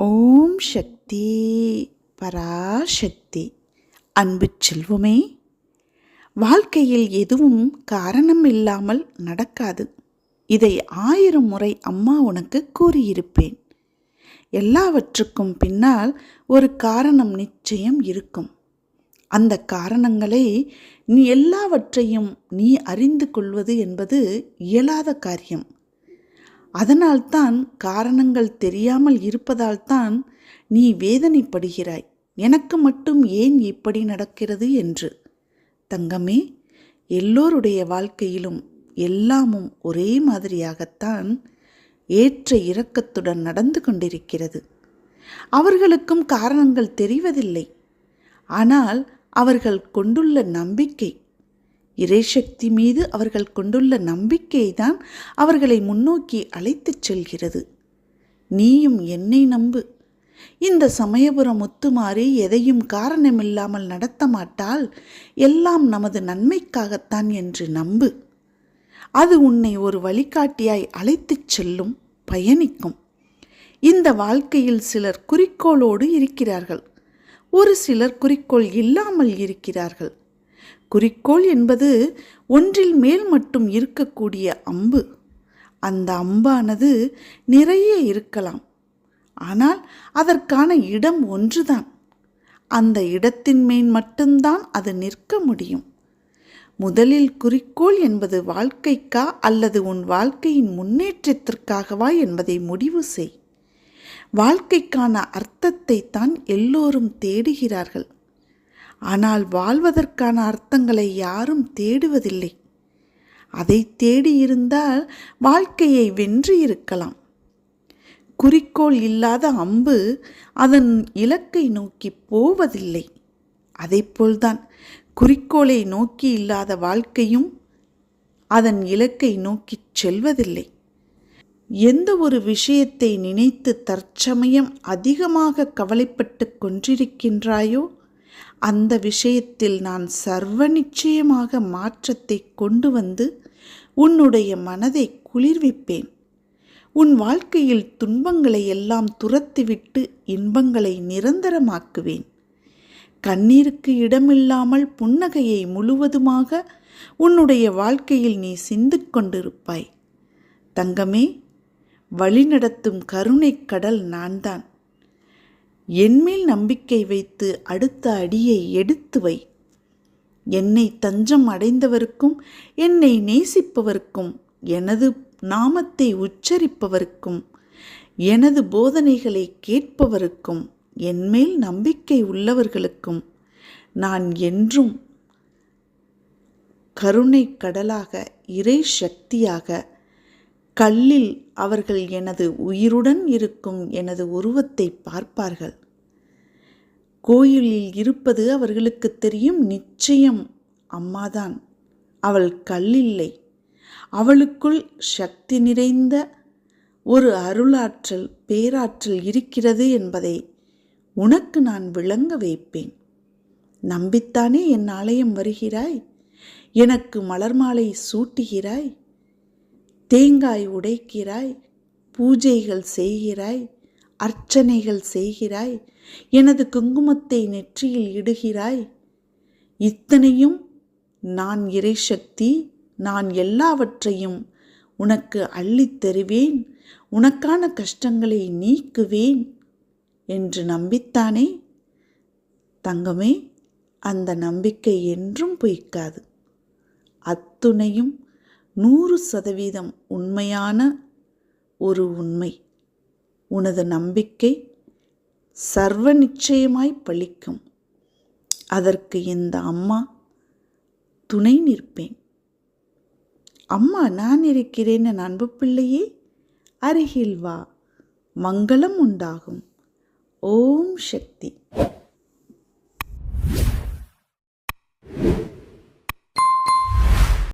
ஓம் சக்தி பராசக்தி. அன்பு செல்வமே வாழ்க்கையில் எதுவும் காரணம் இல்லாமல் நடக்காது. இதை ஆயிரம் முறை அம்மா உனக்கு கூறியிருப்பேன். எல்லாவற்றுக்கும் பின்னால் ஒரு காரணம் நிச்சயம் இருக்கும். அந்த காரணங்களை நீ எல்லாவற்றையும் நீ அறிந்து கொள்வது என்பது இயலாத காரியம். அதனால்தான் காரணங்கள் தெரியாமல் இருப்பதால்தான் நீ வேதனைப்படுகிறாய். எனக்கு மட்டும் ஏன் இப்படி நடக்கிறது என்று. தங்கமே எல்லோருடைய வாழ்க்கையிலும் எல்லாமும் ஒரே மாதிரியாகத்தான் ஏற்ற இரக்கத்துடன் நடந்து கொண்டிருக்கிறது. அவர்களுக்கும் காரணங்கள் தெரிவதில்லை. ஆனால் அவர்கள் கொண்டுள்ள நம்பிக்கை இறைசக்தி மீது அவர்கள் கொண்டுள்ள நம்பிக்கைதான் அவர்களை முன்னோக்கி அழைத்துச் செல்கிறது. நீயும் என்னை நம்பு. இந்த சமயபுரம் முத்துமாறி எதையும் காரணமில்லாமல் நடத்த மாட்டால் எல்லாம் நமது நன்மைக்காகத்தான் என்று நம்பு. அது உன்னை ஒரு வழிகாட்டியாய் அழைத்துச் செல்லும் பயணிக்கும். இந்த வாழ்க்கையில் சிலர் குறிக்கோளோடு இருக்கிறார்கள். ஒரு சிலர் குறிக்கோள் இல்லாமல் இருக்கிறார்கள். குறிக்கோள் என்பது ஒன்றில் மேல் மட்டும் இருக்கக்கூடிய அம்பு. அந்த அம்பானது நிறைய இருக்கலாம். ஆனால் அதற்கான இடம் ஒன்றுதான். அந்த இடத்தின் மேல் மட்டும்தான் அது நிற்க முடியும். முதலில் குறிக்கோள் என்பது வாழ்க்கைக்கா அல்லது உன் வாழ்க்கையின் முன்னேற்றத்திற்காகவா என்பதை முடிவு செய். வாழ்க்கைக்கான அர்த்தத்தை தான் எல்லோரும் தேடுகிறார்கள். ஆனால் வாழ்வதற்கான அர்த்தங்களை யாரும் தேடுவதில்லை. அதை தேடி இருந்தால் வாழ்க்கையை வென்று இருக்கலாம். குறிக்கோள் இல்லாத அம்பு அதன் இலக்கை நோக்கி போவதில்லை. அதைப்போல்தான் குறிக்கோளை நோக்கி இல்லாத வாழ்க்கையும் அதன் இலக்கை நோக்கிச் செல்வதில்லை. எந்த ஒரு விஷயத்தை நினைத்து தற்சமயம் அதிகமாக கவலைப்பட்டு கொண்டிருக்கின்றாயோ அந்த விஷயத்தில் நான் சர்வ நிச்சயமாக மாற்றத்தை கொண்டு வந்து உன்னுடைய மனதை குளிர்விப்பேன். உன் வாழ்க்கையில் துன்பங்களை எல்லாம் துரத்திவிட்டு இன்பங்களை நிரந்தரமாக்குவேன். கண்ணீருக்கு இடமில்லாமல் புன்னகையை முழுவதுமாக உன்னுடைய வாழ்க்கையில் நீ சிந்து கொண்டிருப்பாய். தங்கமே வழிநடத்தும் கருணைக் கடல் நான்தான். என்மேல் நம்பிக்கை வைத்து அடுத்த அடியை எடுத்து வை. என்னை தஞ்சம் அடைந்தவருக்கும் என்னை நேசிப்பவருக்கும் எனது நாமத்தை உச்சரிப்பவருக்கும் எனது போதனைகளை கேட்பவருக்கும் என்மேல் நம்பிக்கை உள்ளவர்களுக்கும் நான் என்றும் கருணை கடலாக இறை சக்தியாக கல்லில் அவர்கள் எனது உயிருடன் இருக்கும் எனது உருவத்தை பார்ப்பார்கள். கோயிலில் இருப்பது அவர்களுக்கு தெரியும் நிச்சயம் அம்மாதான். அவள் கல்லில்லை. அவளுக்குள் சக்தி நிறைந்த ஒரு அருளாற்றல் பேராற்றல் இருக்கிறது என்பதை உனக்கு நான் விளங்க வைப்பேன். நம்பித்தானே என் ஆலயம் வருகிறாய்? எனக்கு மலர் மாலை சூட்டுகிறாய்? தேங்காய் உடைக்கிறாய் பூஜைகள் செய்கிறாய் அர்ச்சனைகள் செய்கிறாய் எனது குங்குமத்தை நெற்றியில் இடுகிறாய். இத்தனையும் நான் இறைசக்தி நான் எல்லாவற்றையும் உனக்கு அள்ளித் தருவேன் உனக்கான கஷ்டங்களை நீக்குவேன் என்று நம்பித்தானே? தங்கமே அந்த நம்பிக்கை என்றும் பொய்க்காது. அத்துணையும் நூறு சதவீதம் உண்மையான ஒரு உண்மை. உனது நம்பிக்கை சர்வ நிச்சயமாய் பழிக்கும். அதற்கு இந்த அம்மா துணை நிற்பேன். அம்மா நான் இருக்கிறேன் என் அன்பு பிள்ளையே அருகில் வா மங்களம் உண்டாகும். ஓம் சக்தி.